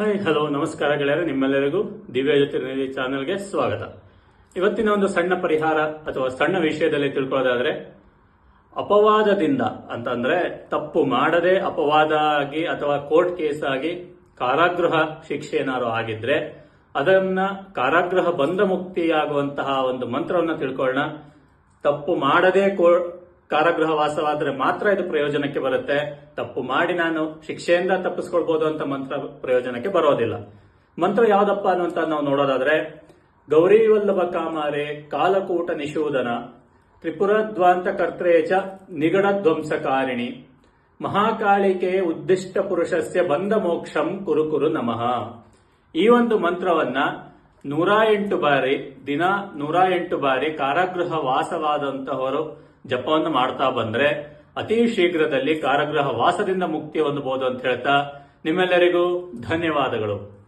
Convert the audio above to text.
Hi hello ನಮಸ್ಕಾರ ಗೆಳೆಯರೆ, ನಿಮ್ಮೆಲ್ಲರಿಗೂ ದಿವ್ಯ ಜ್ಯೋತಿರ್ನಿಧಿ ಚಾನೆಲ್ಗೆ ಸ್ವಾಗತ. ಇವತ್ತಿನ ಒಂದು ಸಣ್ಣ ಪರಿಹಾರ ಅಥವಾ ಸಣ್ಣ ವಿಷಯದಲ್ಲಿ ತಿಳ್ಕೊಳ್ಳೋದಾದ್ರೆ, ಅಪವಾದದಿಂದ ಅಂತಂದ್ರೆ ತಪ್ಪು ಮಾಡದೆ ಅಪವಾದ ಆಗಿ ಅಥವಾ ಕೋರ್ಟ್ ಕೇಸ್ ಆಗಿ ಕಾರಾಗೃಹ ಶಿಕ್ಷೆ ಏನಾದ್ರು ಆಗಿದ್ರೆ, ಅದನ್ನ ಕಾರಾಗೃಹ ಬಂಧ ಮುಕ್ತಿಯಾಗುವಂತಹ ಒಂದು ಮಂತ್ರವನ್ನು ತಿಳ್ಕೊಳ್ಳೋಣ. ತಪ್ಪು ಮಾಡದೆ ಕೋ- ಕಾರಾಗೃಹ ವಾಸವಾದ್ರೆ ಮಾತ್ರ ಇದು ಪ್ರಯೋಜನಕ್ಕೆ ಬರುತ್ತೆ. ತಪ್ಪು ಮಾಡಿ ನಾನು ಶಿಕ್ಷೆಯಿಂದ ತಪ್ಪಿಸ್ಕೊಳ್ಬಹುದು ಅಂತ ಮಂತ್ರ ಪ್ರಯೋಜನಕ್ಕೆ ಬರೋದಿಲ್ಲ. ಮಂತ್ರ ಯಾವ್ದಪ್ಪ ಅನ್ನುವಂತ ನಾವು ನೋಡೋದಾದ್ರೆ, ಗೌರಿ ವಲ್ಲಭ ಕಾಮಾರೆ ಕಾಲಕೂಟ ನಿಶೂದನ ತ್ರಿಪುರಧ್ವಾಂತ ಕರ್ತೇಚ ನಿಗಡ ಧ್ವಂಸಕಾರಿಣಿ, ಮಹಾಕಾಳಿಕೆ ಉದ್ದಿಷ್ಟ ಪುರುಷಸ್ಯ ಬಂಧ ಮೋಕ್ಷಂ ಕುರು ಕುರು ನಮಃ. ಈ ಒಂದು ಮಂತ್ರವನ್ನ ನೂರ ಎಂಟು ಬಾರಿ, ದಿನ ನೂರ ಎಂಟು ಬಾರಿ ಕಾರಾಗೃಹ ವಾಸವಾದಂತಹವರು ಜಪವನ್ನು ಮಾಡ್ತಾ ಬಂದ್ರೆ ಅತಿ ಶೀಘ್ರದಲ್ಲಿ ಕಾರಾಗೃಹ ವಾಸದಿಂದ ಮುಕ್ತಿ ಹೊಂದಬಹುದು ಅಂತ ಹೇಳ್ತಾ ನಿಮ್ಮೆಲ್ಲರಿಗೂ ಧನ್ಯವಾದಗಳು.